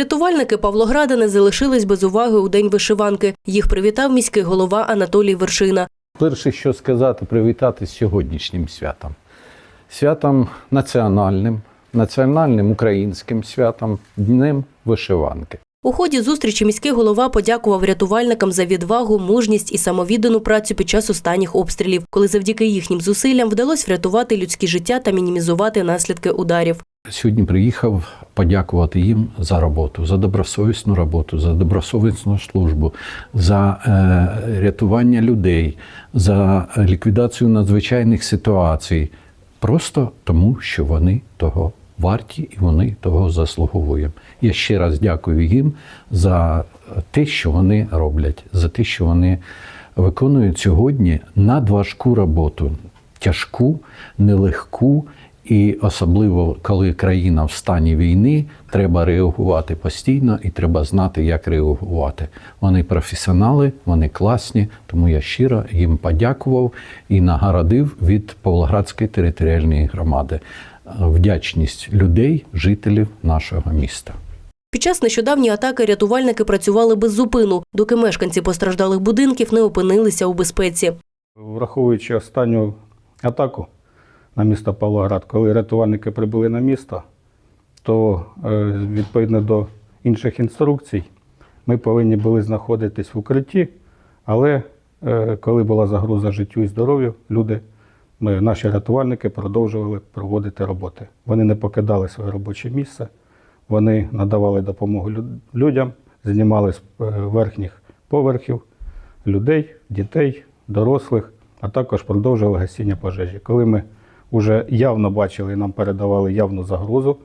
Рятувальники Павлограда не залишились без уваги у день вишиванки. Їх привітав міський голова Анатолій Вершина. Перше, що сказати, привітати з сьогоднішнім святом. Святом національним, національним українським святом, Днем вишиванки. У ході зустрічі міський голова подякував рятувальникам за відвагу, мужність і самовіддану працю під час останніх обстрілів, коли завдяки їхнім зусиллям вдалося врятувати людські життя та мінімізувати наслідки ударів. Сьогодні приїхав подякувати їм за роботу, за добросовісну роботу, за добросовісну службу, за е, рятування людей, за ліквідацію надзвичайних ситуацій. Просто тому, що вони того варті і вони того заслуговують. Я ще раз дякую їм за те, що вони роблять, за те, що вони виконують сьогодні надважку роботу, тяжку, нелегку. І особливо, коли країна в стані війни, треба реагувати постійно і треба знати, як реагувати. Вони професіонали, вони класні, тому я щиро їм подякував і нагородив від Павлоградської територіальної громади е, вдячність людей, жителів нашого міста. Під час нещодавньої атаки рятувальники працювали без зупину, доки мешканці постраждалих будинків не опинилися у безпеці. Враховуючи останню атаку на місто Павлоград, коли рятувальники прибули на місто, то е, відповідно до інших інструкцій ми повинні були знаходитись в укритті, але е, коли була загроза життю і здоров'ю, люди, ми, наші рятувальники продовжували проводити роботи. Вони не покидали своє робоче місце, вони надавали допомогу людям, знімали з е, верхніх поверхів людей, дітей, дорослих, а також продовжували гасіння пожежі. Коли ми вже явно бачили, нам передавали явну загрозу,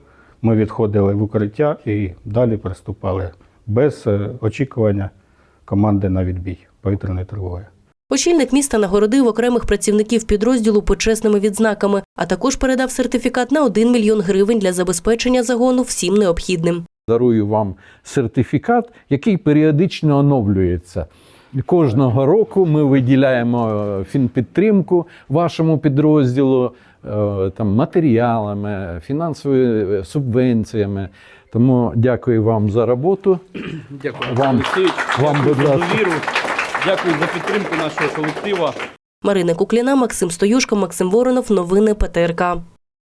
ми відходили в укриття і далі приступали без е, очікування команди на відбій повітряної тривоги. Очільник міста нагородив окремих працівників підрозділу почесними відзнаками, а також передав сертифікат на 1 мільйон гривень для забезпечення загону всім необхідним. Дарую вам сертифікат, який періодично оновлюється. Кожного року ми виділяємо е, фінпідтримку вашому підрозділу там, матеріалами, фінансовими е, субвенціями. Тому дякую вам за роботу. Дякую, Вам- Олексійович. вам, Дякую за довіру. Дякую за підтримку нашого колектива. Марина Кукліна, Максим Стоюшко, Максим Воронов. Новини ПТРК.